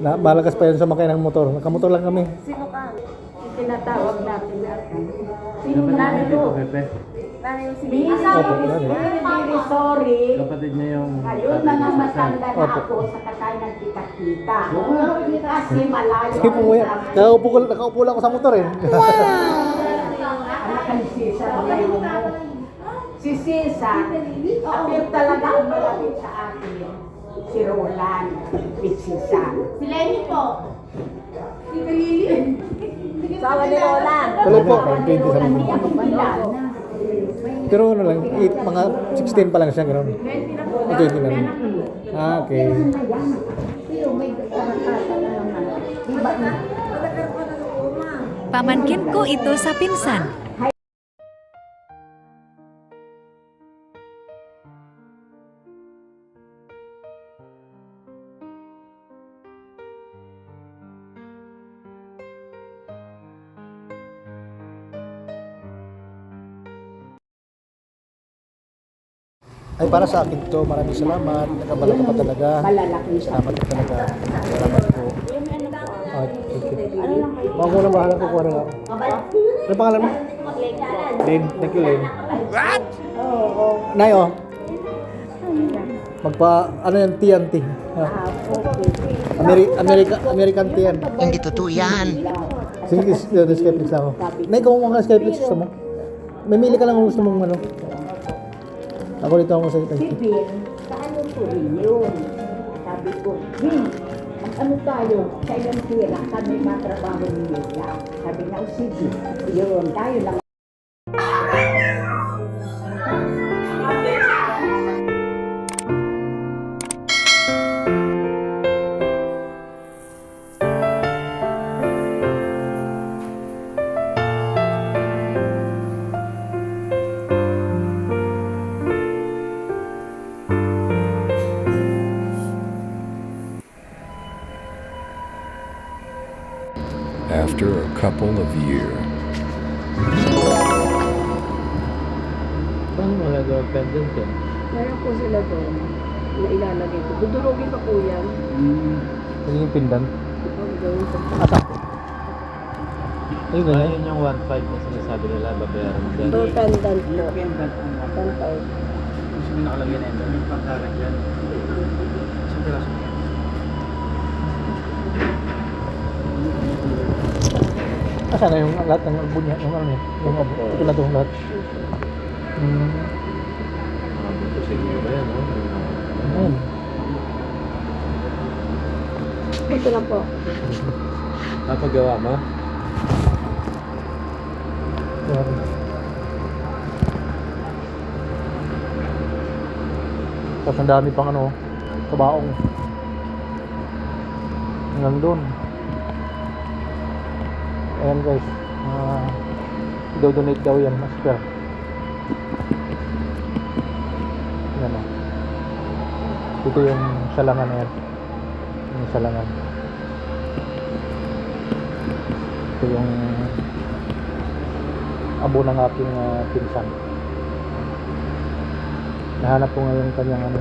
Ma- malakas pa yun sa makay ng motor. Nakamotor lang kami. Sino ka? Tinatawag natin natin. Sino Nanay dito, ko. Pepe? Nanay si. Opo, nanay. very sorry. Kapatid niya yung... Ngayon, mga matanda na ako sa kakain ng kita-kita. Kasi malayo. Sige po kuya. Nakaupo, ko, nakaupo lang ako sa motor eh. Anak Cesar, ngayon mo. Si Cesar, Si Roland, with Cesar. Si Lenny po. Si Kalili. Sawa ni Lola. Tuloy po. Hindi 20 sa ako kilala. Pero ano lang, eight, mga 16 pa lang siya, gano'n. Ah, 20 na lang. Ah, okay. Pero may karapatan na naman. Di ba na? Pamangkin ko ito sa pinsan. Ay, para sa akin to, maraming salamat. Nakabala ka pa talaga. Salamat ka talaga. Salamat po. Ah, thank you. Mga ko na bahala ko ano lang. Ano pangalan mo? Lin. Thank you, Lin. What? Nay, oh. Magpa, ano yan, TNT. Ah. Ameri America, American TN. Hindi totoo yan. Sige, Skyflix ako. Nay, kung mga Skyflix gusto mo. Mamili ka lang kung gusto mong ano. Ako dito ako sa Si. Ben, paano po rin yun? Sabi ko, Ben, ano tayo? Sa ilang tira, kami matrabaho ni Mila. Sabi niya, o sige, yun, tayo lang. After a couple of years. Paano magagawa pendant yan? Meron po sila doon na ilalagay ko. Dudurugin pa po yan. Ano yung pindan? Ang gawin ko. Ata. Ayun ganyan. Ayun yung 1.5 na sinasabi nila, babayaran mo dyan. Door pendant po. Pendant. Gusto mo nakalagyan na yun, yung pangkarat dyan. Isang piraso Asa na yung lahat ng album niya? Yung ano niya? Yung abo. Ito na itong lahat. Hmm. Buto siguro yan, no? Ayun. Ito na po. Napagawa mo? Yan. Tapos ang dami pang ano, kabaong. Hanggang doon. Ayan guys. Uh, do-donate daw yan, master. Yan o. Ito yung salangan yan. Yung salangan. Ito yung abo ng aking ah, pinsan. Nahanap ko ngayon kanyang ano,